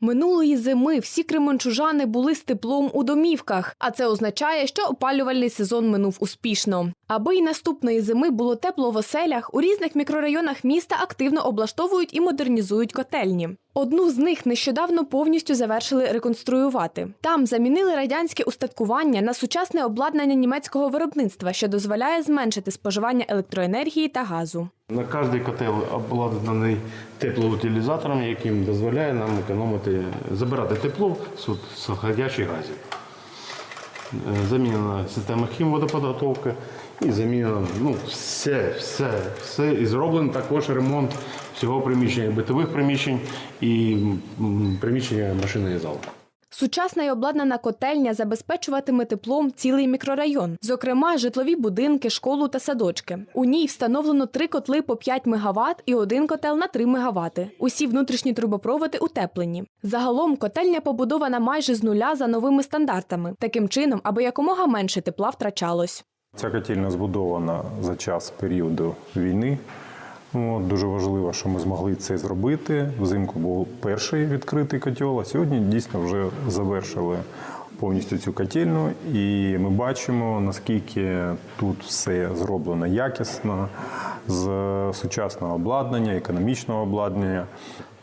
Минулої зими всі кременчужани були з теплом у домівках, а це означає, що опалювальний сезон минув успішно. Аби й наступної зими було тепло в оселях, у різних мікрорайонах міста активно облаштовують і модернізують котельні. Одну з них нещодавно повністю завершили реконструювати. Там замінили радянське устаткування на сучасне обладнання німецького виробництва, що дозволяє зменшити споживання електроенергії та газу. На кожний котел обладнаний теплоутилізатором, яким дозволяє нам економити, забирати тепло з з газів. Е, Замінена система хімводоподготовки і замінено ну, все, все, все. І зроблений також ремонт всього приміщення, битових приміщень і приміщення машини і зали. Сучасна і обладнана котельня забезпечуватиме теплом цілий мікрорайон, зокрема, житлові будинки, школу та садочки. У ній встановлено три котли по 5 МВт і один котел на 3 МВт. Усі внутрішні трубопроводи утеплені. Загалом котельня побудована майже з нуля за новими стандартами, таким чином, аби якомога менше тепла втрачалось. Ця котельня збудована за час періоду війни. Ну, дуже важливо, що ми змогли це зробити. Взимку був перший відкритий котел, а сьогодні дійсно вже завершили повністю цю котельну. І ми бачимо, наскільки тут все зроблено якісно, з сучасного обладнання, економічного обладнання.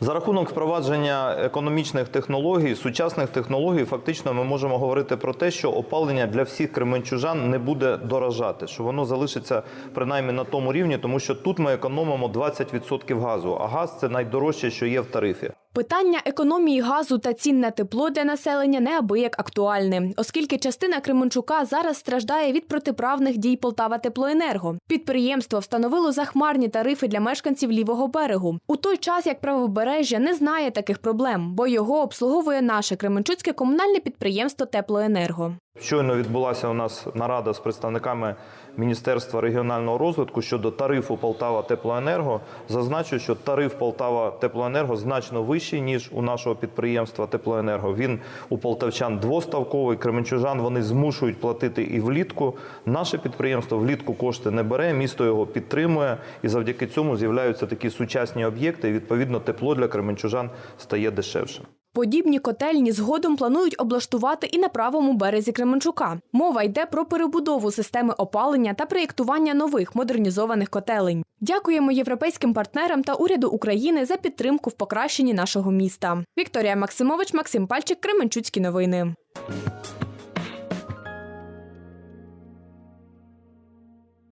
За рахунок впровадження економічних технологій, сучасних технологій, фактично ми можемо говорити про те, що опалення для всіх кременчужан не буде дорожати, що воно залишиться принаймні на тому рівні, тому що тут ми економимо 20% газу, а газ це найдорожче, що є в тарифі. Питання економії газу та цін на тепло для населення неабияк актуальне, оскільки частина Кременчука зараз страждає від протиправних дій Полтава Теплоенерго. Підприємство встановило захмарні тарифи для мешканців лівого берегу. У той час як правобережжя не знає таких проблем, бо його обслуговує наше Кременчуцьке комунальне підприємство Теплоенерго. Щойно відбулася у нас нарада з представниками Міністерства регіонального розвитку щодо тарифу Полтава Теплоенерго. Зазначу, що тариф Полтава Теплоенерго значно вищий ніж у нашого підприємства Теплоенерго. Він у полтавчан двоставковий. Кременчужан вони змушують платити і влітку. Наше підприємство влітку кошти не бере, місто його підтримує, і завдяки цьому з'являються такі сучасні об'єкти. і, Відповідно, тепло для кременчужан стає дешевше. Подібні котельні згодом планують облаштувати і на правому березі Кременчука. Мова йде про перебудову системи опалення та проєктування нових модернізованих котелень. Дякуємо європейським партнерам та уряду України за підтримку в покращенні нашого міста. Вікторія Максимович, Максим Пальчик, Кременчуцькі новини.